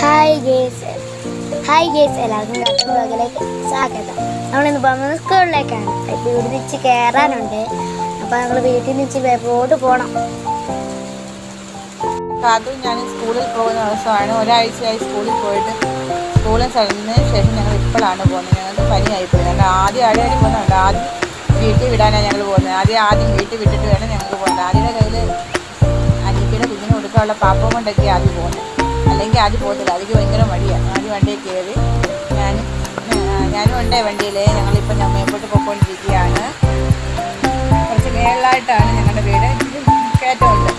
Hi guys hi guys എല്ലാവർക്കും കട്ടൻ ബ്ലോഗിലേക്ക് സ്വാഗതം. നമ്മളിന്ന് പോകുന്നത് സ്കൂളിലേക്കാണ്. അപ്പോൾ ഇവിടെ തിരിച്ച് കയറാനുണ്ട് അപ്പോൾ നമ്മൾ വീട്ടിൽ നിന്ന് റോഡ് പോകണം അതും ഞാൻ സ്കൂളിൽ പോകുന്ന ദിവസമാണ്. ഒരാഴ്ചയായി സ്കൂളിൽ പോയിട്ട് സ്കൂളിൽ ചെന്നതിന് ശേഷം ഞങ്ങൾ ഇപ്പോഴാണ് പോകുന്നത്. ഞങ്ങൾക്ക് പനിയായി പോയി. ഞങ്ങൾ ആദ്യം ആടിയാടി പോകുന്നുണ്ട് ആദ്യം വീട്ടിൽ വിടാനാണ് ഞങ്ങൾ പോകുന്നത്. ആദ്യം ആദ്യം വീട്ടിൽ വിട്ടിട്ട് വേണം ഞങ്ങൾക്ക് പോകുന്നത് ആദ്യയുടെ കയ്യിൽ അനിയത്തിയുടെ കുഞ്ഞിന് കൊടുക്കാനുള്ള പാപ്പം കൊണ്ടൊക്കെ ആദ്യം പോകുന്നത്. അല്ലെങ്കിൽ ആദ്യം പോകത്തില്ല. അതിക്ക് ഭയങ്കര മടിയാണ് ആദ്യം വണ്ടിയിൽ കയറി ഞാൻ ഞാനും ഉണ്ടേ വണ്ടിയിൽ ഞങ്ങളിപ്പോൾ ഞാൻ മേമ്പോട്ട് പോയിക്കൊണ്ടിരിക്കുകയാണ്. കുറച്ച് മേളിലായിട്ടാണ് ഞങ്ങളുടെ വീട്. കയറ്റമുണ്ട്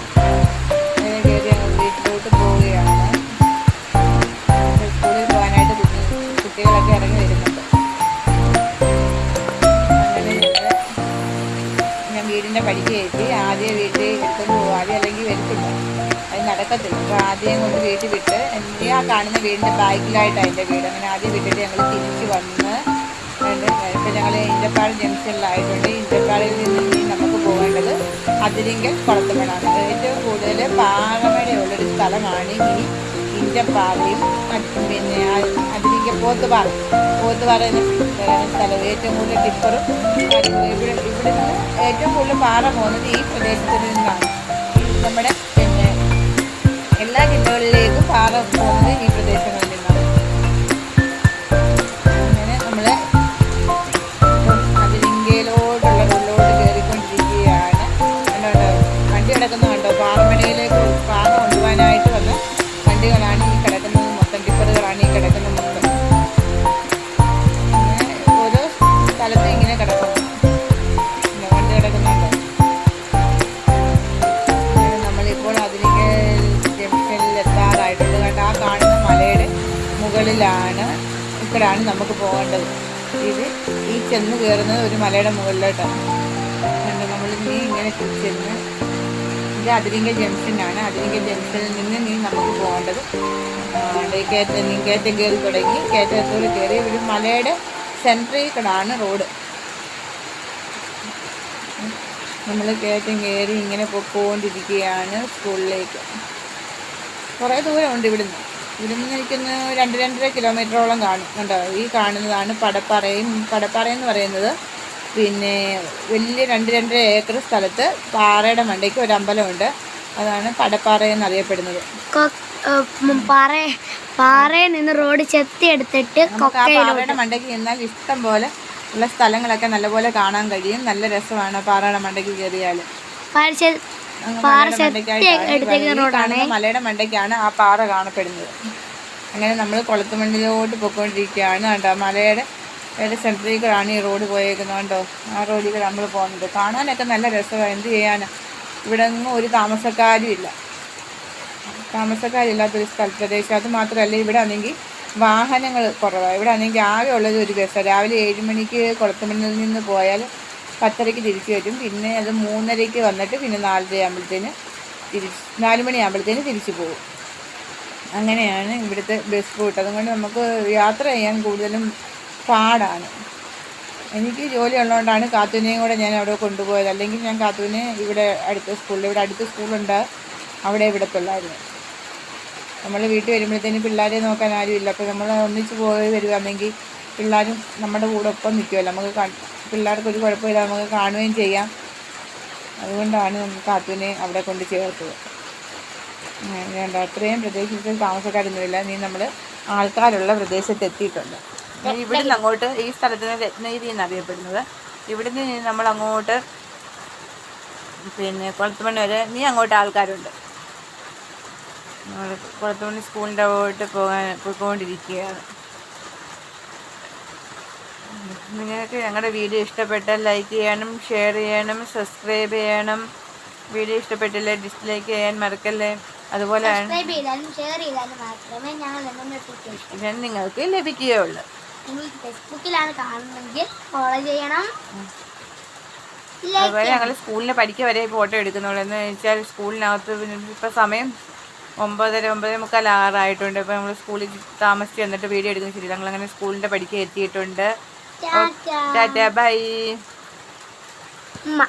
ഞാൻ വീടിന്റെ പടിക്ക് കയറ്റി ആദ്യം വീട്ടിൽ എടുത്തുകൊണ്ട് പോകും ആദ്യം അല്ലെങ്കിൽ വരത്തില്ല അത് നടക്കത്തില്ല. അപ്പോൾ ആദ്യം കൊണ്ട് വീട്ടിൽ വിട്ട് എന്റെ ആ കാണുന്ന വീടിന്റെ ബാക്കിലായിട്ടാണ് എന്റെ വീട്. അങ്ങനെ ആദ്യം വിട്ടിട്ട് ഞങ്ങൾ തിരിച്ച് വന്ന് ഇപ്പം ഞങ്ങൾ ഇഞ്ചപ്പാട് ജംഗ്ഷനിലായിട്ടുണ്ട് ഇഞ്ചപ്പാടിൽ നിന്ന് നമുക്ക് പോകേണ്ടത് അതിരിങ്കൽ കുളത്തുമണാണ് ഏറ്റവും കൂടുതൽ പാറമഴയുള്ളൊരു സ്ഥലമാണ് ഈ ഇഞ്ചപ്പാറയും പിന്നെ പിന്നെ അതിരിങ്കൽ പോത്തുപാറ പോത്തുപാറ സ്ഥലം ഏറ്റവും കൂടുതൽ ടിപ്പറും ഇവിടെ ഇവിടെ നിന്ന് ഏറ്റവും കൂടുതൽ പാറ പോകുന്നത് ഈ പ്രദേശത്ത് നിന്നാണ്. നമ്മുടെ പിന്നെ എല്ലാ ജില്ലകളിലേക്കും പാറ പോകുന്നത് മുകളിലാണ് ഇക്കടാണ് നമുക്ക് പോകേണ്ടത്. ഇത് ഈ ചെന്ന് കയറുന്നത് ഒരു മലയുടെ മുകളിലോട്ടാണ് കണ്ടോ നമ്മൾ നീ ഇങ്ങനെ ചെന്ന് ഇത് അതിരിങ്ക ജംഗ്ഷനാണ്. അതിരിങ്ക ജംഗ്ഷനിൽ നിന്ന് നീ നമുക്ക് പോകേണ്ടത് കയറ്റ നീ കയറ്റം കയറി തുടങ്ങി കയറ്റത്തോട് കയറി ഒരു മലയുടെ സെൻട്രിൽ കൂടാണ് റോഡ്. നമ്മൾ കയറ്റം കയറി ഇങ്ങനെ പൊക്കോണ്ടിരിക്കുകയാണ് സ്കൂളിലേക്ക്. കുറേ ദൂരമുണ്ട് ഇവിടുന്ന്. ഇവിടുന്ന് നിൽക്കുന്ന രണ്ട് രണ്ടര കിലോമീറ്ററോളം കാണും. കണ്ടോ? ഈ കാണുന്നതാണ് പടപ്പാറയും. പടപ്പാറ എന്ന് പറയുന്നത് പിന്നെ വലിയ രണ്ട് രണ്ടര ഏക്കർ സ്ഥലത്ത് പാറയുടെ മണ്ടയ്ക്ക് ഒരു അമ്പലമുണ്ട്. അതാണ് പടപ്പാറ എന്നറിയപ്പെടുന്നത്. പാറ പാറയിൽ നിന്ന് റോഡ് ചെത്തി എടുത്തിട്ട് പാറയുടെ മണ്ടയ്ക്ക് ചെന്നാൽ ഇഷ്ടം പോലെ ഉള്ള സ്ഥലങ്ങളൊക്കെ നല്ലപോലെ കാണാൻ കഴിയും. നല്ല രസമാണ് പാറയുടെ മണ്ടയ്ക്ക് കയറിയാൽ മലയുടെ മണ്ടയ്ക്കാണ് ആ പാറ കാണപ്പെടുന്നത്. അങ്ങനെ നമ്മൾ കുളത്തുമണ്ണിലോട്ട് പോയിക്കൊണ്ടിരിക്കുകയാണ് കേട്ടോ മലയുടെ ഒരു സെൻട്രിലേക്കാണ് ഈ റോഡ് പോയേക്കുന്നത് കണ്ടോ. ആ റോഡിൽ നമ്മൾ പോകുന്നത്. കാണാനൊക്കെ നല്ല രസമാണ്. എന്ത് ചെയ്യാനാ? ഇവിടെ ഒന്നും ഒരു താമസക്കാരും ഇല്ല. താമസക്കാരില്ലാത്തൊരു സ്ഥലപ്രദേശം. അത് മാത്രമല്ല ഇവിടെ ആണെങ്കിൽ വാഹനങ്ങൾ കുറവാണ് ഇവിടെ ആണെങ്കിൽ ആകെ ഉള്ളത് ഒരു ബസ്സാണ് രാവിലെ ഏഴ് മണിക്ക് കുളത്തുമണ്ണിൽ നിന്ന് പോയാൽ പത്തരയ്ക്ക് തിരിച്ചു വരും. പിന്നെ അത് മൂന്നരയ്ക്ക് വന്നിട്ട് പിന്നെ നാലര ആകുമ്പോഴത്തേന് തിരിച്ച് നാല് മണിയാകുമ്പോഴത്തേന് തിരിച്ചു പോകും. അങ്ങനെയാണ് ഇവിടുത്തെ ബസ് റൂട്ട് അതുകൊണ്ട് നമുക്ക് യാത്ര ചെയ്യാൻ കൂടുതലും പാടാണ്. എനിക്ക് ജോലി ഉള്ളതുകൊണ്ടാണ് കാത്തൂനെയും കൂടെ ഞാൻ അവിടെ കൊണ്ടുപോയത്. അല്ലെങ്കിൽ ഞാൻ കാത്തൂനെ ഇവിടെ അടുത്ത സ്കൂളിൽ ഇവിടെ അടുത്ത സ്കൂളുണ്ട് അവിടെ വിടത്തുള്ളായിരുന്നു നമ്മൾ വീട്ടിൽ വരുമ്പോഴത്തേന് പിള്ളേരെ നോക്കാൻ ആരുമില്ല. അപ്പോൾ നമ്മൾ ഒന്നിച്ച് പോയി വരുവാണെങ്കിൽ പിള്ളേരും നമ്മുടെ കൂടെ ഒപ്പം നിൽക്കുമല്ലോ നമുക്ക് പിള്ളേർക്ക് ഒരു കുഴപ്പമില്ല നമുക്ക് കാണുകയും ചെയ്യാം. അതുകൊണ്ടാണ് നമുക്ക് കാത്തുവിനെ അവിടെ കൊണ്ട് ചേർത്തത്. വേണ്ട അത്രയും പ്രദേശത്ത് താമസക്കാരൊന്നുമില്ല നീ നമ്മൾ ആൾക്കാരുള്ള പ്രദേശത്ത് എത്തിയിട്ടുണ്ട്. ഇവിടുന്ന് അങ്ങോട്ട് ഈ സ്ഥലത്തിന് രത്നഗിരി എന്നറിയപ്പെടുന്നത് ഇവിടുന്ന് നമ്മൾ അങ്ങോട്ട് പിന്നെ കുളത്തുമണ്ണി വരെ നീ അങ്ങോട്ട് ആൾക്കാരുണ്ട്. നമ്മൾ കുളത്തുമണ്ണി സ്കൂളിന്റെ അങ്ങോട്ട് പോകാൻ പോയിക്കൊണ്ടിരിക്കുകയാണ്. നിങ്ങൾക്ക് ഞങ്ങളുടെ വീഡിയോ ഇഷ്ടപ്പെട്ടാൽ ലൈക്ക് ചെയ്യണം ഷെയർ ചെയ്യണം സബ്സ്ക്രൈബ് ചെയ്യണം വീഡിയോ ഇഷ്ടപ്പെട്ടില്ലേ ഡിസ്ലൈക്ക് ചെയ്യാൻ മറക്കല്ലേ? അതുപോലെ ഞാൻ നിങ്ങൾക്ക് ലഭിക്കുകയുള്ളൂ. ഫേസ്ബുക്കിലാണ് ഫോളോ ചെയ്യണം. അതുപോലെ ഞങ്ങൾ സ്കൂളിൽ പഠിക്കുക വരെ ഫോട്ടോ എടുക്കുന്നുള്ളൂ. എന്ന് വെച്ചാൽ സ്കൂളിനകത്ത് ഇപ്പം സമയം ഒമ്പതര ഒമ്പതേ മുക്കാൽ ആറായിട്ടുണ്ട്. ഇപ്പം നമ്മൾ സ്കൂളിൽ താമസിച്ച് വന്നിട്ട് വീഡിയോ എടുക്കുന്ന ശരി ഞങ്ങളങ്ങനെ സ്കൂളിന്റെ പഠിക്കുക എത്തിയിട്ടുണ്ട്. ടാറ്റാ ടാറ്റാ ബൈ ഉമ്മ